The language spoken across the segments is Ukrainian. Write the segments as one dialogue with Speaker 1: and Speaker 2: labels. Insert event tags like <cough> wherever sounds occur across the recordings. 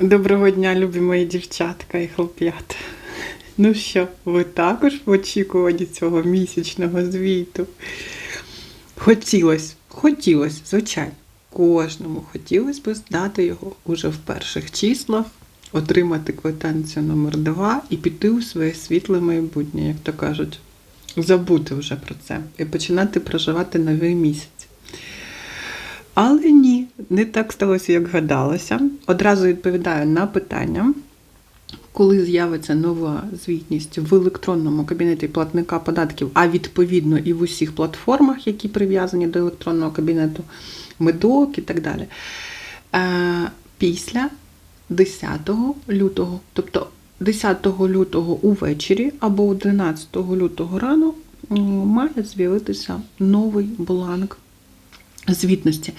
Speaker 1: Доброго дня, любі мої дівчатка і хлоп'ята. Ну що, ви також в очікуванні цього місячного звіту? Хотілося, хотілося, звичайно, кожному хотілося б здати його уже в перших числах, отримати квитанцію номер 2 і піти у своє світле майбутнє, як то кажуть. Забути вже про це і починати проживати новий місяць. Але не так сталося, як гадалося. Одразу відповідаю на питання. Коли з'явиться нова звітність в електронному кабінеті платника податків, а відповідно і в усіх платформах, які прив'язані до електронного кабінету, медок і так далі. Е, Після 10 лютого, тобто 10 лютого увечері або 11 лютого рано має з'явитися новий бланк звітності.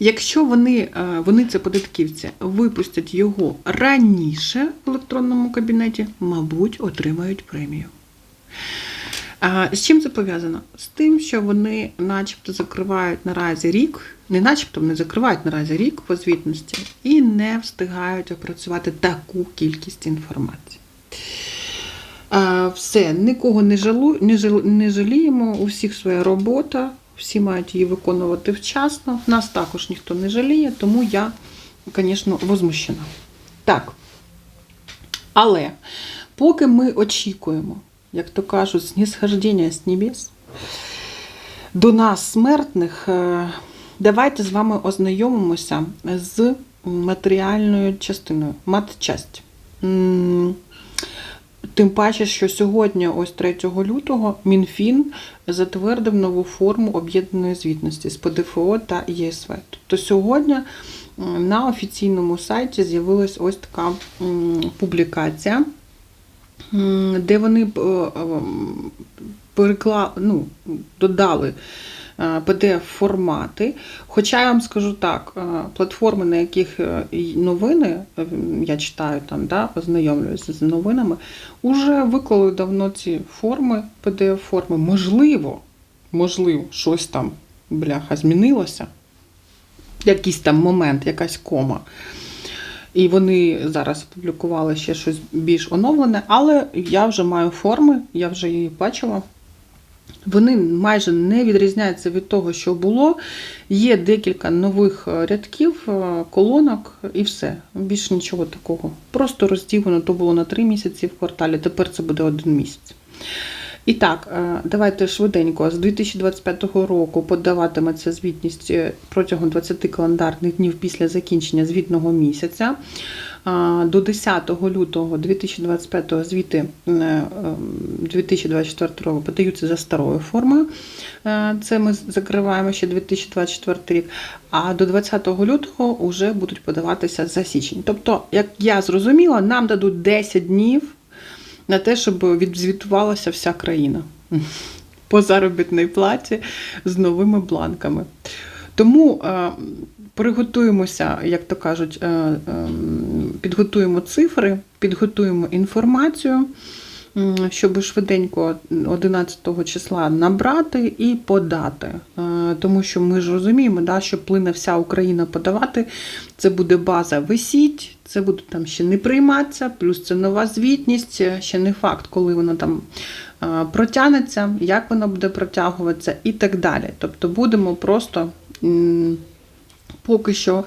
Speaker 1: Якщо вони, е, вони це податківці, випустять його раніше в електронному кабінеті, мабуть, отримають премію. З чим це пов'язано? З тим, що вони начебто закривають наразі рік, не начебто вони закривають наразі рік по звітності і не встигають опрацювати таку кількість інформації. Все, нікого не жалу, не, жал, не жаліємо, у всіх своя робота, всі мають її виконувати вчасно. Нас також ніхто не жаліє, тому я, звісно, возмущена. Так. Але поки ми очікуємо, як то кажуть, снісхождення з небес, до нас, смертних, е, давайте з вами ознайомимося з матеріальною частиною, матчасть. Тим паче, що сьогодні, ось 3 лютого, МінФін затвердив нову форму об'єднаної звітності з ПДФО та ЄСВ. Тобто сьогодні на офіційному сайті з'явилась ось така публікація, де вони е, е, перекла... ну, додали PDF-формати. Хоча я вам скажу так, е, платформи, на яких е, новини, е, я читаю там, да, ознайомлююся з новинами, уже виклали давно ці форми, PDF-форми. Можливо, можливо, щось там, бляха, змінилося. Якийсь там момент, якась кома. І вони зараз опублікували ще щось більш оновлене, але я вже маю форми, я вже її бачила. Вони майже не відрізняються від того, що було. Є декілька нових е, рядків, е, колонок і все. Більше нічого такого. Просто розділено то було на 3 місяці в кварталі, тепер це буде один місяць. І так, е, давайте швиденько. З 2025 року подаватиметься звітність е, протягом 20 календарних днів після закінчення звітного місяця. До 10 лютого 2025 звіти е, е, 2024 року подаються за старою формою. Це ми закриваємо ще 2024 рік. А до 20 лютого вже будуть подаватися за січень. Тобто, як я зрозуміла, нам дадуть 10 днів на те, щоб відзвітувалася вся країна <laughs> по заробітній платі з новими бланками. Тому е, приготуємося, як то кажуть, е, е, підготуємо цифри, підготуємо інформацію, щоб швиденько 11 числа набрати і подати. Е, Тому що ми ж розуміємо, да, що плине вся Україна подавати, це буде база висіть, це буде там ще не прийматися, плюс це нова звітність, ще не факт, коли вона там е, протягнеться, як вона буде протягуватися і так далі. Тобто будемо просто поки що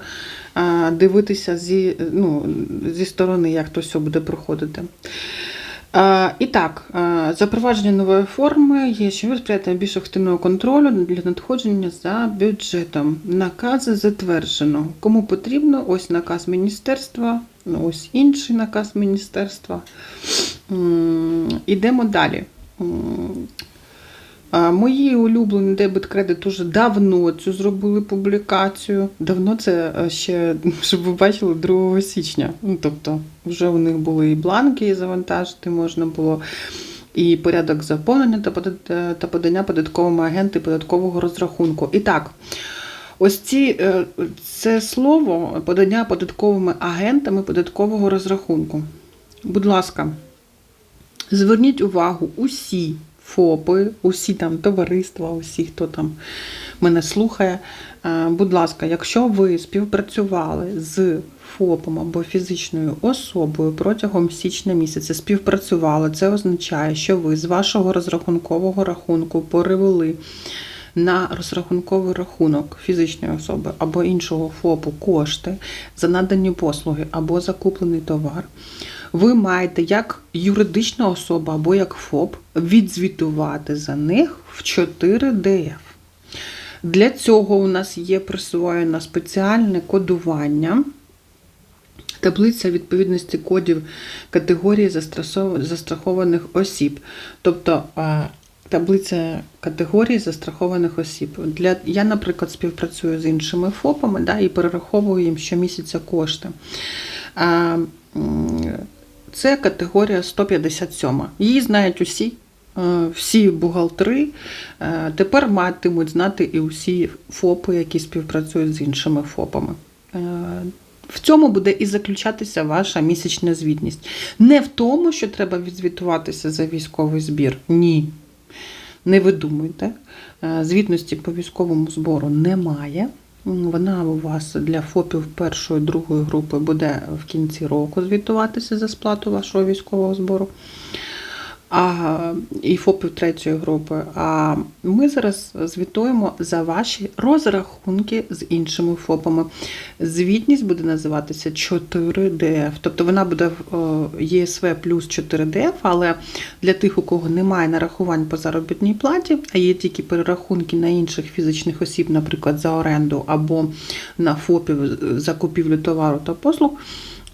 Speaker 1: е, дивитися зі, ну, зі сторони, як то все буде проходити. І так, запровадження нової форми є, що ви сприяти більш активного контролю для надходження за бюджетом. Накази затверджено. Кому потрібно, ось наказ міністерства, ну, ось інший наказ міністерства. Йдемо далі. Мої улюблені дебет кредит уже давно цю зробили публікацію. Давно це е, ще, <laughs> щоб ви бачили, 2 січня. Ну, тобто, вже у них були і бланки, і завантажити можна було, і порядок заповнення та е, подання податковими агенти податкового розрахунку. І так. Ось ці, е, це слово подання податковими агентами податкового розрахунку. Будь ласка, Зверніть увагу, усі ФОПи, усі там товариства, усі, хто там мене слухає. Е, Будь ласка, якщо ви співпрацювали з ФОПом або фізичною особою протягом січня місяця, співпрацювали, це означає, що ви з вашого розрахункового рахунку перевели на розрахунковий рахунок фізичної особи або іншого ФОПу кошти за надані послуги або закуплений товар. Ви маєте як юридична особа або як ФОП відзвітувати за них в 4 ДФ. Для цього у нас є присвоєно спеціальне кодування. Таблиця відповідності кодів категорії застрахованих осіб. Тобто е, таблиця категорій застрахованих осіб. Для, я, наприклад, співпрацюю з іншими ФОПами да, і перераховую їм щомісяця кошти. Це категорія 157. Її знають усі. е, Всі бухгалтери е, тепер матимуть знати і усі ФОПи, які співпрацюють з іншими ФОПами. Е, В цьому буде і заключатися ваша місячна звітність. Не в тому, що треба відзвітуватися за військовий збір. Ні. Не видумуйте. Звітності по військовому збору немає. Вона у вас для ФОПів першої, другої групи буде в кінці року звітуватися за сплату вашого військового збору. А, і ФОПів третьої групи. А ми зараз звітуємо за ваші розрахунки з іншими ФОПами. Звітність буде називатися 4ДФ. Тобто вона буде в ЄСВ плюс 4ДФ, але для тих, у кого немає нарахувань по заробітній платі, а є тільки перерахунки на інших фізичних осіб, наприклад, за оренду або на ФОПів за купівлю товару та послуг,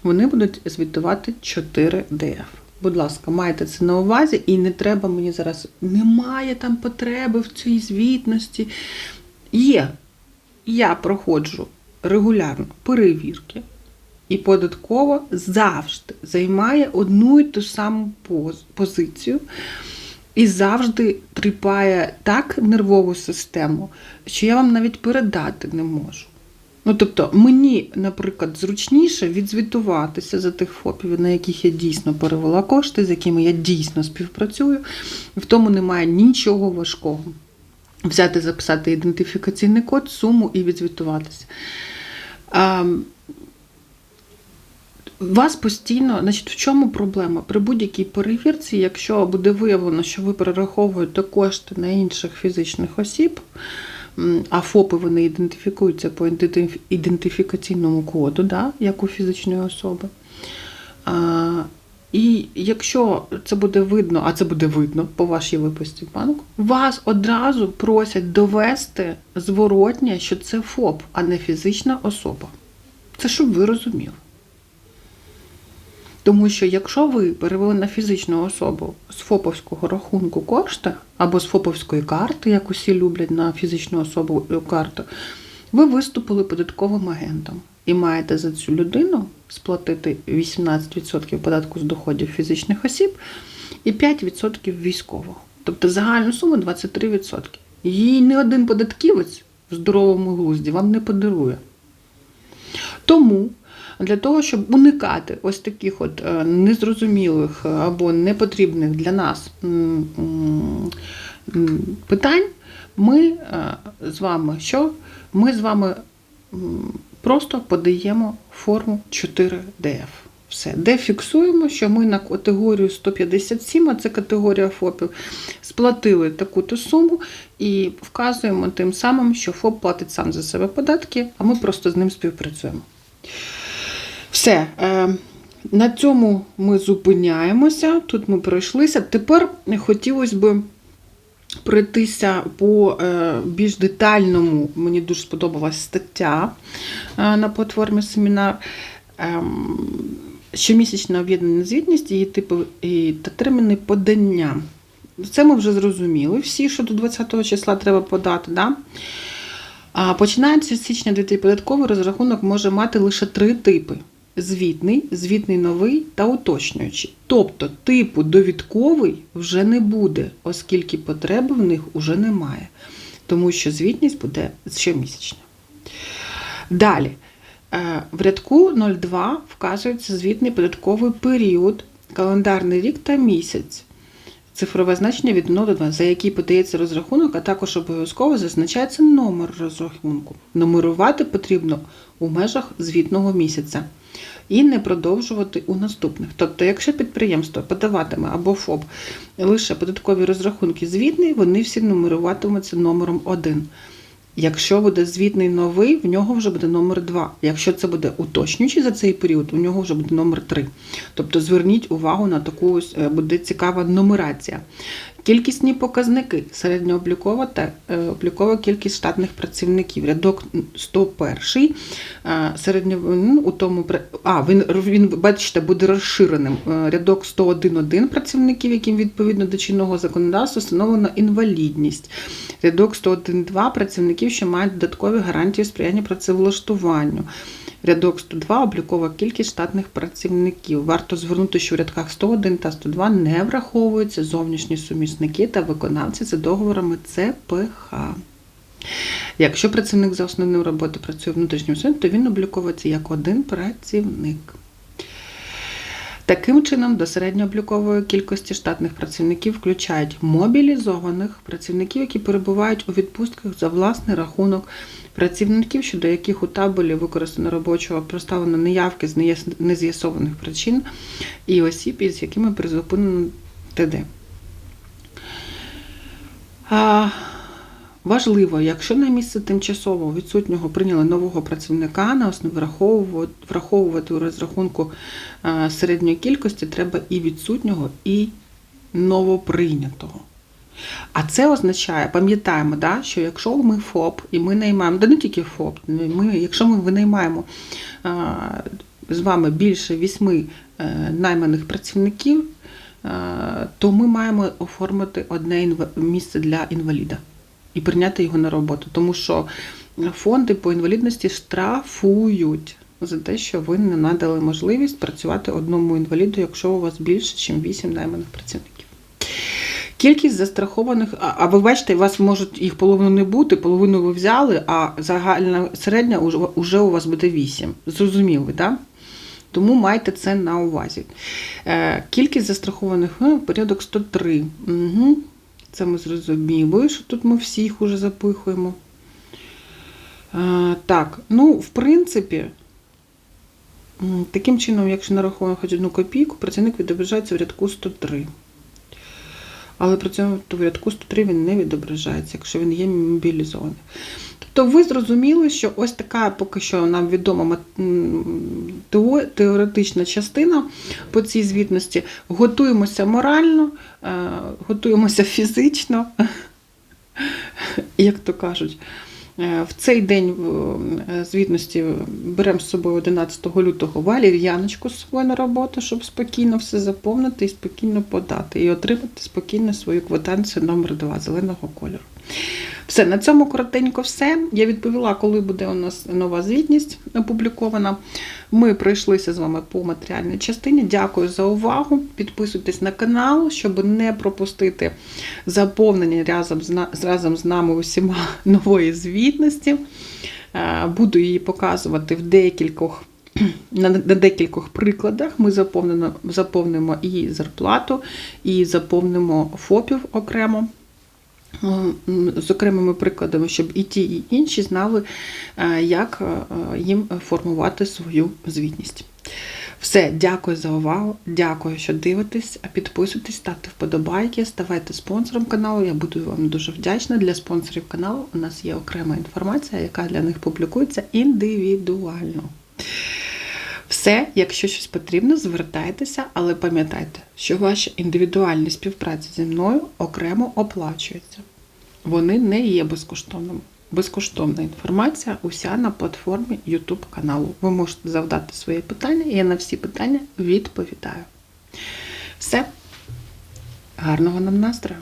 Speaker 1: вони будуть звітувати 4ДФ. Будь ласка, майте це на увазі, і не треба мені зараз. Немає там потреби в цій звітності. Є. Я проходжу регулярно перевірки, і податково завжди займає одну і ту саму позицію і завжди тріпає так нервову систему, що я вам навіть передати не можу. Ну, тобто, мені, наприклад, зручніше відзвітуватися за тих ФОПів, на яких я дійсно перевела кошти, з якими я дійсно співпрацюю. В тому немає нічого важкого. Взяти, записати ідентифікаційний код, суму і відзвітуватися. А, вас постійно, значить, в чому проблема? При будь-якій перевірці, якщо буде виявлено, що ви перераховуєте кошти на інших фізичних осіб, а ФОПи вони ідентифікуються по ідентифікаційному коду, да, як у фізичної особи. А, і якщо це буде видно, а це буде видно по вашій виписці в банку, вас одразу просять довести зворотнє, що це ФОП, а не фізична особа. Це щоб ви розуміли. Тому що якщо ви перевели на фізичну особу з ФОПовського рахунку кошти або з ФОПовської карти, як усі люблять на фізичну особу е, карту, ви виступили податковим агентом і маєте за цю людину сплатити 18% податку з доходів фізичних осіб і 5% військового. Тобто загальну суму 23%. Її ні один податківець в здоровому глузді вам не подарує. Тому для того, щоб уникати ось таких от е, незрозумілих е, або непотрібних для нас питань, ми е, з вами що? Ми з вами просто подаємо форму 4ДФ. Все, де фіксуємо, що ми на категорію 157, а це категорія ФОПів, сплатили таку-то суму і вказуємо тим самим, що ФОП платить сам за себе податки, а ми просто з ним співпрацюємо. Все. Е, на цьому ми зупиняємося. Тут ми пройшлися. Тепер хотілося б пройтися по е, більш детальному. Мені дуже сподобалась стаття е, на платформі семінар. Ем, Щомісячна об'єднана звітність, її типи та терміни подання. Це ми вже зрозуміли. Всі, що до 20 числа треба подати. Да? А Починаючи з січня 2000 податковий розрахунок може мати лише три типи: звітний, звітний новий та уточнюючий. Тобто типу довідковий вже не буде, оскільки потреби в них вже немає, тому що звітність буде щомісячна. Далі. Е, В рядку 02 вказується звітний податковий період, календарний рік та місяць. цифрове значення від 1 до 2, за який подається розрахунок, а також обов'язково зазначається номер розрахунку. Нумерувати потрібно у межах звітного місяця і не продовжувати у наступних. Тобто, якщо підприємство подаватиме або ФОП лише податкові розрахунки звітний, вони всі нумеруватимуться номером 1. Якщо буде звітний новий, в нього вже буде номер 2. Якщо це буде уточнюючий за цей період, у нього вже буде номер 3. Тобто зверніть увагу на таку ось, е, буде цікава нумерація. Кількісні показники середньооблікова та е, облікова кількість штатних працівників. Рядок 101 е, середньо ну, у тому а він він бачите буде розширеним. Е, Рядок 101 працівників, яким відповідно до чинного законодавства встановлена інвалідність. Рядок 101.2 працівників, що мають додаткові гарантії сприяння працевлаштуванню. Рядок 102 облікова кількість штатних працівників. Варто звернути, що у рядках 101 та 102 не враховуються зовнішні сумісники та виконавці за договорами ЦПХ. Якщо працівник за основною роботою працює внутрішнім силом, то він обліковується як один працівник. Таким чином, до середньооблікової кількості штатних працівників включають мобілізованих працівників, які перебувають у відпустках за власний рахунок, працівників, щодо яких у табелі використано робочого проставлено неявки з нез'ясованих причин, і осіб, із якими призупинено ТД. А, Важливо, якщо на місце тимчасово відсутнього прийняли нового працівника, на основі враховувати, враховувати у розрахунку е, середньої кількості треба і відсутнього, і новоприйнятого. А це означає, пам'ятаємо, да, що якщо ми ФОП і ми наймаємо, да не тільки ФОП, ми, якщо ми винаймаємо е, з вами більше вісьми е, найманих працівників, е, то ми маємо оформити одне місце для інваліда і прийняти його на роботу. Тому що фонди по інвалідності штрафують за те, що ви не надали можливість працювати одному інваліду, якщо у вас більше, ніж 8 найманих працівників. Кількість застрахованих, а ви бачите, у вас можуть їх половину не бути, половину ви взяли, а загальна середня уже у вас буде 8. Зрозуміли, так? Тому майте це на увазі. Е, Кількість застрахованих ну, порядок 103. Угу. Це ми зрозуміли, що тут ми всіх уже запихуємо. Е, Так, ну, в принципі, таким чином, якщо нараховуємо хоч одну копійку, працівник відображається в рядку 103. Але при цьому в рядку 103 він не відображається, якщо він є мобілізований. Тобто ви зрозуміли, що ось така поки що нам відома теоретична частина по цій звітності. Готуємося морально, е, готуємося фізично, як то кажуть. Е, В цей день е, звітності беремо з собою 11 лютого валір'яночку з собою на роботу, щоб спокійно все заповнити і спокійно подати, і отримати спокійно свою квитанцію номер 2 зеленого кольору. Все, на цьому коротенько все. Я відповіла, коли буде у нас нова звітність опублікована. Ми пройшлися з вами по матеріальній частині. Дякую за увагу. Підписуйтесь на канал, щоб не пропустити заповнення разом з, разом з нами усіма <laughs> нової звітності. Е, Буду її показувати в декількох. <clears throat> На, декількох прикладах ми заповнимо, заповнимо і зарплату, і заповнимо ФОПів окремо з окремими прикладами, щоб і ті, і інші знали, е, як е, їм формувати свою звітність. Все, дякую за увагу. Дякую, що дивитесь. Підписуйтесь, ставте вподобайки, ставайте спонсором каналу. Я буду вам дуже вдячна. Для спонсорів каналу у нас є окрема інформація, яка для них публікується індивідуально. Все, якщо щось потрібно, звертайтеся, але пам'ятайте, що ваші індивідуальні співпраці зі мною окремо оплачуються. Вони не є безкоштовними. Безкоштовна інформація уся на платформі YouTube каналу. Ви можете завдати свої питання, і я на всі питання відповідаю. Все. Гарного нам настрою!